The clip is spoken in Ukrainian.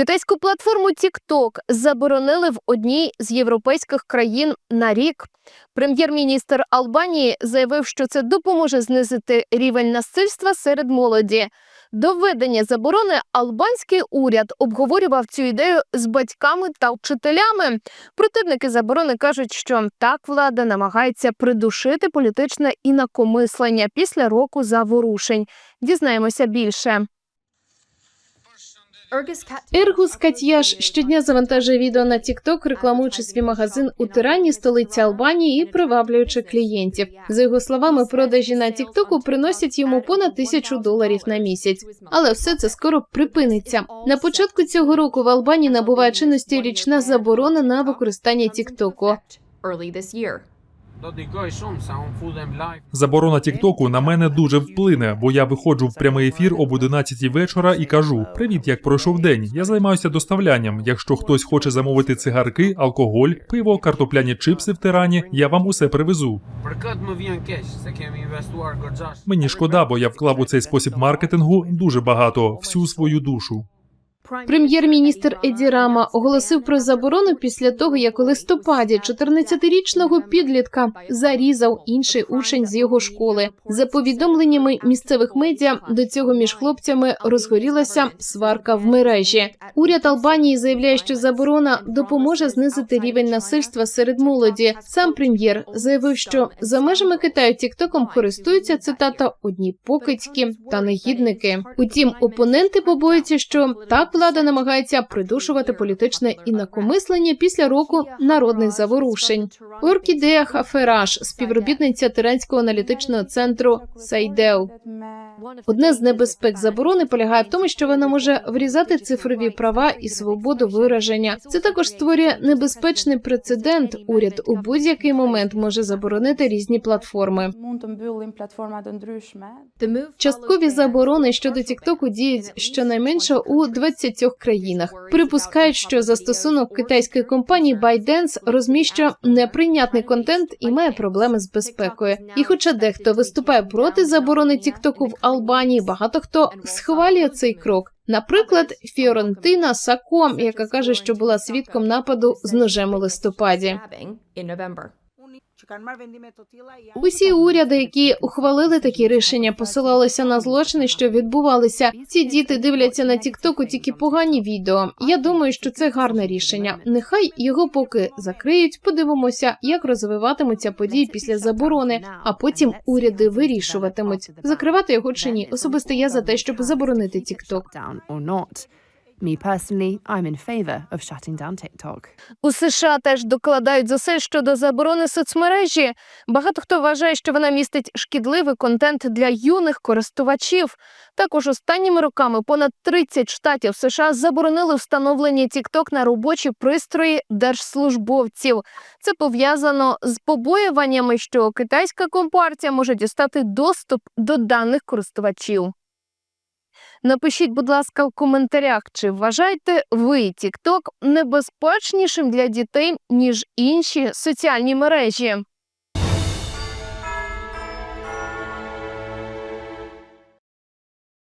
Китайську платформу TikTok заборонили в одній з європейських країн на рік. Прем'єр-міністр Албанії заявив, що це допоможе знизити рівень насильства серед молоді. До введення заборони албанський уряд обговорював цю ідею з батьками та вчителями. Противники заборони кажуть, що так влада намагається придушити політичне інакомислення після року заворушень. Дізнаємося більше. Ергус Катьяш щодня завантажує відео на TikTok, рекламуючи свій магазин у Тирані, столиці Албанії, і приваблюючи клієнтів. За його словами, продажі на TikTok приносять йому понад тисячу доларів на місяць. Але все це скоро припиниться. На початку цього року в Албанії набуває чинності річна заборона на використання TikTok. Заборона Тіктоку на мене дуже вплине, бо я виходжу в прямий ефір об 11 вечора і кажу: Привіт, як пройшов день. Я займаюся доставлянням. Якщо хтось хоче замовити цигарки, алкоголь, пиво, картопляні чипси в тирані, я вам усе привезу. Мені шкода, бо я вклав у цей спосіб маркетингу дуже багато, всю свою душу. Прем'єр-міністр Еді Рама оголосив про заборону після того, як у листопаді 14-річного підлітка зарізав інший учень з його школи. За повідомленнями місцевих медіа, до цього між хлопцями розгорілася сварка в мережі. Уряд Албанії заявляє, що заборона допоможе знизити рівень насильства серед молоді. Сам прем'єр заявив, що за межами Китаю тіктоком користуються цитата одні покидьки та негідники. Утім, опоненти побоюються, що так влада намагається придушувати політичне інакомислення після року народних заворушень. Оркідея Хафераш, співробітниця Теренського аналітичного центру Сайдеу. Одне з небезпек заборони полягає в тому, що вона може врізати цифрові права і свободу вираження. Це також створює небезпечний прецедент. Уряд у будь-який момент може заборонити різні платформи. Часткові заборони щодо Тіктоку діють щонайменше у 20 країнах. Припускають, що застосунок китайської компанії ByteDance розміщує неприйнятний контент і має проблеми з безпекою. І, хоча дехто виступає проти заборони Тіктоку в Албанії, багато хто схвалює цей крок. Наприклад, Фіорентина Саком, яка каже, що була свідком нападу з ножем у листопаді. Усі уряди, які ухвалили такі рішення, посилалися на злочини, що відбувалися. Ці діти дивляться на Тіктоку тільки погані відео. Я думаю, що це гарне рішення. Нехай його поки закриють. Подивимося, як розвиватимуться події після заборони, а потім уряди вирішуватимуть, закривати його чи ні. Особисто я за те, щоб заборонити Тікток. Me personally, I'm in favour of shutting down TikTok. У США теж докладають зусиль щодо заборони соцмережі. Багато хто вважає, що вона містить шкідливий контент для юних користувачів. Також останніми роками понад 30 штатів США заборонили встановлення TikTok на робочі пристрої держслужбовців. Це пов'язано з побоюваннями, що китайська компартія може дістати доступ до даних користувачів. Напишіть, будь ласка, в коментарях, чи вважаєте ви TikTok небезпечнішим для дітей, ніж інші соціальні мережі.